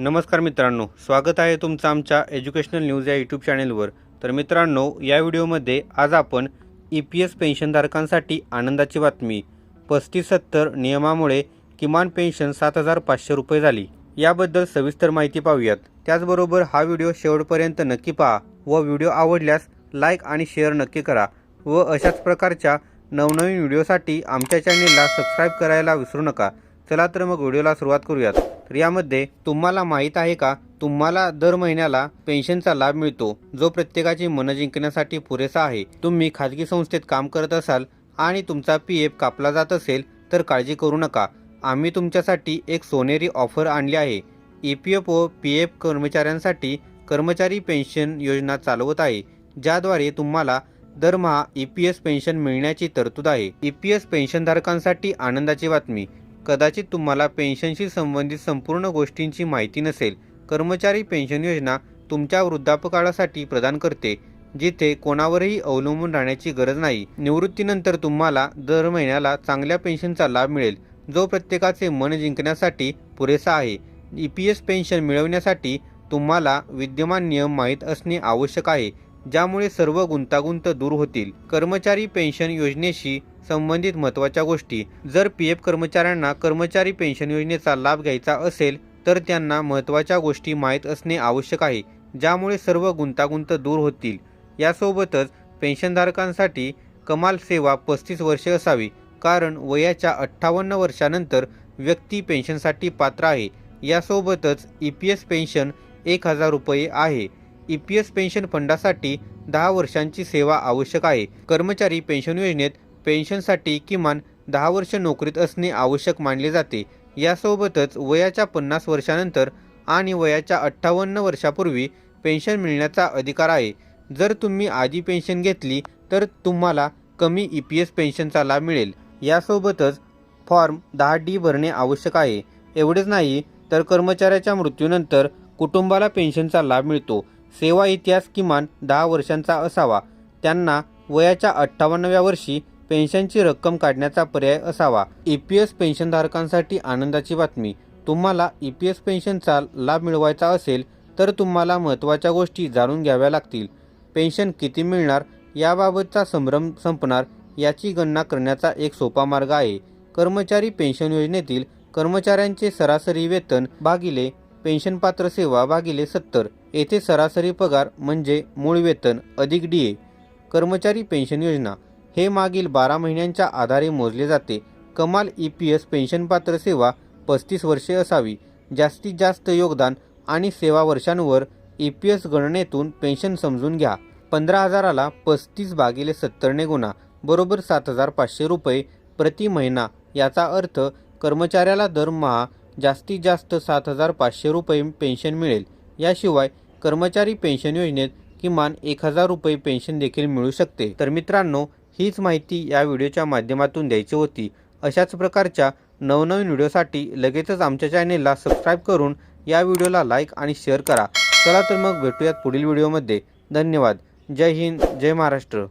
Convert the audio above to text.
नमस्कार मित्रांनो स्वागत आहे तुमचं आमच्या एज्युकेशनल न्यूज या यूट्यूब चॅनेलवर तर मित्रांनो या व्हिडिओमध्ये आज आपण ई पी एस पेन्शनधारकांसाठी आनंदाची बातमी. पस्तीस सत्तर नियमामुळे किमान पेन्शन सात हजार पाचशे रुपये झाली. याबद्दल सविस्तर माहिती पाहूयात. त्याचबरोबर हा व्हिडिओ शेवटपर्यंत नक्की पहा व व्हिडिओ आवडल्यास लाईक आणि शेअर नक्की करा व अशाच प्रकारच्या नवनवीन व्हिडिओसाठी आमच्या चॅनेलला सबस्क्राईब करायला विसरू नका. चला तर मग व्हिडिओला सुरुवात करूयात. तर यामध्ये तुम्हाला माहीत आहे का? तुम्हाला दर महिन्याला पेन्शनचा लाभ मिळतो जो प्रत्येकाची मन जिंकण्यासाठी पुरेसा आहे. तुम्ही खाजगी संस्थेत काम करत असाल आणि तुमचा पी एफ कापला जात असेल तर काळजी करू नका. आम्ही तुमच्यासाठी एक सोनेरी ऑफर आणली आहे. E P F O P F कर्मचाऱ्यांसाठी कर्मचारी पेन्शन योजना चालवत आहे ज्याद्वारे तुम्हाला दरमहा ई पी एस पेन्शन मिळण्याची तरतूद आहे. ई पी एस पेन्शनधारकांसाठी आनंदाची बातमी. कदाचित तुम्हाला पेन्शनशी संबंधित संपूर्ण गोष्टींची माहिती नसेल कर्मचारी पेन्शन योजना तुमच्या वृद्धापकाळासाठी प्रदान करते जिथे कोणावरही अवलंबून राहण्याची गरज नाही. निवृत्तीनंतर तुम्हाला दर महिन्याला चांगल्या पेन्शनचा लाभ मिळेल जो प्रत्येकाचे मन जिंकण्यासाठी पुरेसा आहे. ई पी एस पेन्शन मिळवण्यासाठी तुम्हाला विद्यमान नियम माहीत असणे आवश्यक आहे. ज्यामुळे सर्व गुंतागुंत दूर होतील. कर्मचारी पेन्शन योजनेशी संबंधित महत्त्वाच्या गोष्टी. जर पी एफ कर्मचाऱ्यांना कर्मचारी पेन्शन योजनेचा लाभ घ्यायचा असेल तर त्यांना महत्त्वाच्या गोष्टी माहीत असणे आवश्यक आहे ज्यामुळे सर्व गुंतागुंत दूर होतील. यासोबतच पेन्शनधारकांसाठी कमाल सेवा पस्तीस वर्षे असावी कारण वयाच्या अठ्ठावन्न वर्षानंतर व्यक्ती पेन्शनसाठी पात्र आहे. यासोबतच ई पी एस पेन्शन एक हजार रुपये आहे. ई पी एस पेन्शन फंडासाठी दहा वर्षांची सेवा आवश्यक आहे. कर्मचारी पेन्शन योजनेत पेन्शनसाठी किमान दहा वर्ष नोकरीत असणे आवश्यक मानले जाते. यासोबतच वयाच्या पन्नास वर्षानंतर आणि वयाच्या अठ्ठावन्न वर्षापूर्वी पेन्शन मिळण्याचा अधिकार आहे. जर तुम्ही आधी पेन्शन घेतली तर तुम्हाला कमी ई पी एस पेन्शनचा लाभ मिळेल. यासोबतच फॉर्म दहा डी भरणे आवश्यक आहे. एवढेच नाही तर कर्मचाऱ्याच्या मृत्यूनंतर कुटुंबाला पेन्शनचा लाभ मिळतो. सेवा इतिहास किमान दहा वर्षांचा असावा. त्यांना वयाच्या अठ्ठावन्नव्या वर्षी पेन्शनची रक्कम काढण्याचा पर्याय असावा. ई पी एस पेन्शनधारकांसाठी आनंदाची बातमी. तुम्हाला ई पी एस पेन्शनचा लाभ मिळवायचा असेल तर तुम्हाला महत्त्वाच्या गोष्टी जाणून घ्याव्या लागतील. पेन्शन किती मिळणार याबाबतचा संभ्रम संपणार याची गणना करण्याचा एक सोपा मार्ग आहे. कर्मचारी पेन्शन योजनेतील कर्मचाऱ्यांचे सरासरी वेतन भागिले पेन्शनपात्र सेवा भागिले सत्तर. येथे सरासरी पगार म्हणजे मूळ वेतन अधिक डी ए कर्मचारी पेन्शन योजना. हे मागील बारा महिन्यांच्या आधारे मोजले जाते. कमाल ई पी एस पेन्शनपात्र सेवा पस्तीस वर्षे असावी. जास्तीत जास्त योगदान आणि सेवा वर्षांवर ई पी एस गणनेतून पेन्शन समजून घ्या. पंधरा हजाराला पस्तीस भागिले सत्तरने गुणा. बरोबर सात हजार पाचशे रुपये प्रति महिना. याचा अर्थ कर्मचाऱ्याला दरमहा जास्तीत जास्त सात हजार पाचशे रुपये पेन्शन मिळेल. याशिवाय कर्मचारी पेन्शन योजनेत किमान एक हजार रुपये पेन्शन देखील मिळू शकते. तर मित्रांनो हीच माहिती या व्हिडिओच्या माध्यमातून द्यायची होती. अशाच प्रकारच्या नवनवीन व्हिडिओसाठी लगेचच आमच्या चॅनेलला सबस्क्राईब करून या व्हिडिओला लाईक आणि शेअर करा. चला तर मग भेटूयात पुढील व्हिडिओमध्ये. धन्यवाद. जय हिंद जय महाराष्ट्र.